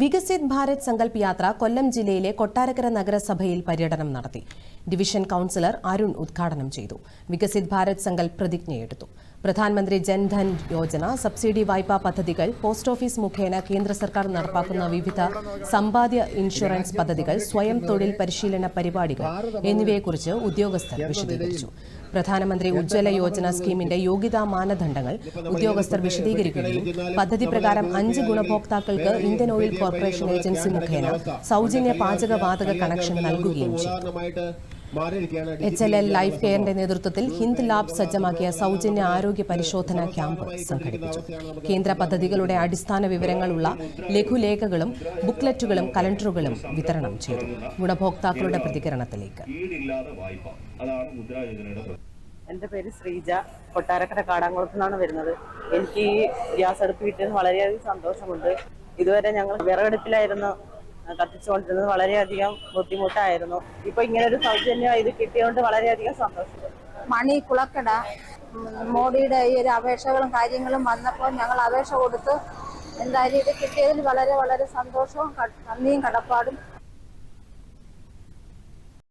വികസിത് ഭാരത് സങ്കല്പ് യാത്ര കൊല്ലം ജില്ലയിലെ കൊട്ടാരക്കര നഗരസഭയിൽ പര്യടനം നടത്തി. ഡിവിഷൻ കൌൺസിലർ അരുൺ ഉദ്ഘാടനം ചെയ്തു. വികസിത് ഭാരത് സങ്കല്പ് പ്രതിജ്ഞയെടുത്തു. പ്രധാനമന്ത്രി ജൻധൻ യോജന സബ്സിഡി വായ്പാ പദ്ധതികൾ പോസ്റ്റ് ഓഫീസ് മുഖേന കേന്ദ്ര സർക്കാർ നടപ്പാക്കുന്ന വിവിധ സമ്പാദ്യ ഇൻഷുറൻസ് പദ്ധതികൾ സ്വയം തൊഴിൽ പരിശീലന പരിപാടികൾ എന്നിവയെക്കുറിച്ച് ഉദ്യോഗസ്ഥർ വിശദീകരിച്ചു. പ്രധാനമന്ത്രി ഉജ്ജ്വല യോജന സ്കീമിന്റെ യോഗ്യതാ മാനദണ്ഡങ്ങൾ ഉദ്യോഗസ്ഥർ വിശദീകരിക്കുകയും പദ്ധതി പ്രകാരം അഞ്ച് ഗുണഭോക്താക്കൾക്ക് ഇന്ത്യൻ ഓയിൽ കോർപ്പറേഷൻ ഏജൻസി മുഖേന സൗജന്യ പാചക വാതക കണക്ഷൻ നൽകുകയും ചെയ്തു. എച്ച് എൽ എൽ ലൈഫ് കെയറിന്റെ നേതൃത്വത്തിൽ ഹിന്ദ് ലാബ് സജ്ജമാക്കിയ സൗജന്യ ആരോഗ്യ പരിശോധനാ ക്യാമ്പ് സംഘടിപ്പിച്ചു. കേന്ദ്ര പദ്ധതികളുടെ അടിസ്ഥാന വിവരങ്ങളുള്ള ലഘുലേഖകളും ബുക്ക്ലെറ്റുകളും കലണ്ടറുകളും വിതരണം ചെയ്തു. ഗുണഭോക്താക്കളുടെ പ്രതികരണത്തിലേക്ക്. എന്റെ പേര് ശ്രീജ. കൊട്ടാരക്കര കാടാങ്കുളത്തു നിന്നാണ് വരുന്നത്. എനിക്ക് ഈ ഗ്യാസ് അടുപ്പ് കിട്ടിയത് വളരെയധികം സന്തോഷമുണ്ട്. ഇതുവരെ ഞങ്ങൾ വിറകടുപ്പിലായിരുന്നു കത്തിച്ചുകൊണ്ടിരുന്നത് വളരെയധികം ബുദ്ധിമുട്ടായിരുന്നു. ഇപ്പൊ ഇങ്ങനെ ഒരു സൗജന്യം ഇത് കിട്ടിയതുകൊണ്ട് വളരെയധികം സന്തോഷം മണി കുളക്കട മോഡിയുടെ ഈ ഒരു അപേക്ഷകളും കാര്യങ്ങളും വന്നപ്പോൾ ഞങ്ങൾ അപേക്ഷ കൊടുത്ത് എന്തായാലും ഇത് കിട്ടിയതിൽ വളരെ വളരെ സന്തോഷവും നന്ദിയും കടപ്പാടും.